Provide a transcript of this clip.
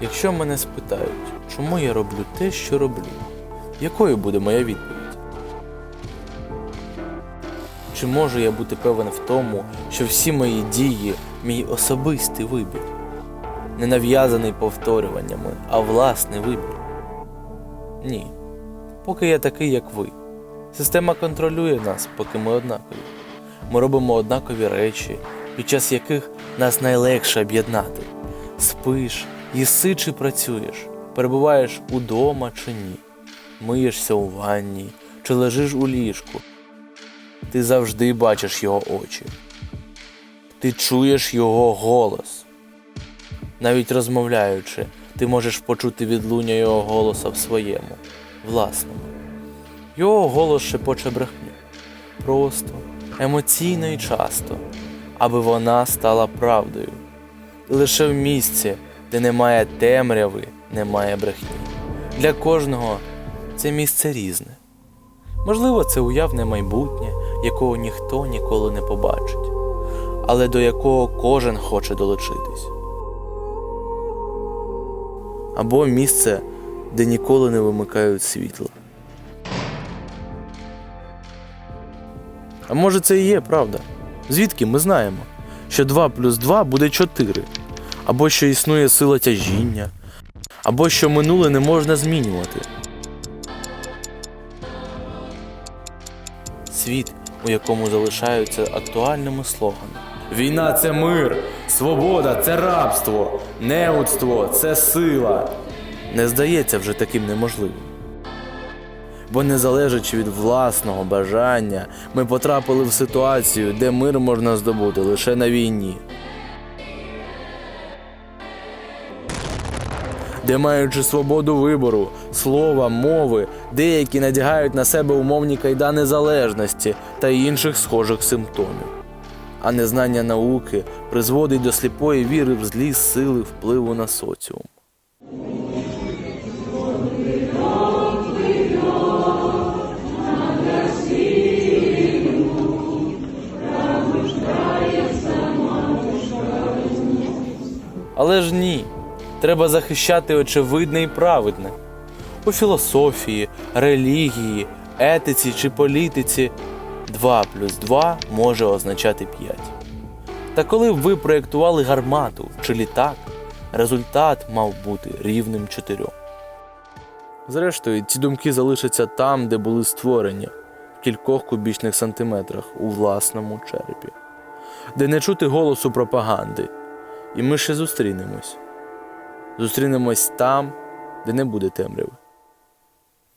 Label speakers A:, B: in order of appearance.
A: Якщо мене спитають, чому я роблю те, що роблю, якою буде моя відповідь? Чи можу я бути певен в тому, що всі мої дії мій особистий вибір? Не нав'язаний повторюваннями, а власний вибір? Ні. Поки я такий, як ви. Система контролює нас, поки ми однакові. Ми робимо однакові речі, під час яких нас найлегше об'єднати. Спиш, їси чи працюєш, перебуваєш удома чи ні, миєшся у ванні чи лежиш у ліжку. Ти завжди бачиш його очі. Ти чуєш його голос. Навіть розмовляючи, ти можеш почути відлуння його голоса в своєму, власному. Його голос шепоче брехню. Просто, емоційно і часто, аби вона стала правдою. І лише в місці, де немає темряви, немає брехні. Для кожного це місце різне. Можливо, це уявне майбутнє, якого ніхто ніколи не побачить, але до якого кожен хоче долучитись. Або місце, де ніколи не вимикають світло. А може це і є правда? Звідки ми знаємо, що 2 плюс 2 буде 4, або що існує сила тяжіння, або що минуле не можна змінювати. Світ, у якому залишаються актуальними слоганами. Війна це мир, свобода це рабство, неудство це сила. Не здається вже таким неможливим. Бо не залежачи від власного бажання, ми потрапили в ситуацію, де мир можна здобути лише на війні. Де маючи свободу вибору, слова, мови, деякі надягають на себе умовні кайдани залежності та інших схожих симптомів. А незнання науки призводить до сліпої віри в злі сили впливу на соціум. Але ж ні. Треба захищати очевидне і праведне. У філософії, релігії, етиці чи політиці 2 плюс 2 може означати 5. Та коли ви проєктували гармату чи літак, результат мав бути рівним 4. Зрештою, ці думки залишаться там, де були створені, в кількох кубічних сантиметрах у власному черепі, де не чути голосу пропаганди. І ми ще зустрінемось. Зустрінемось там, де не буде темряви.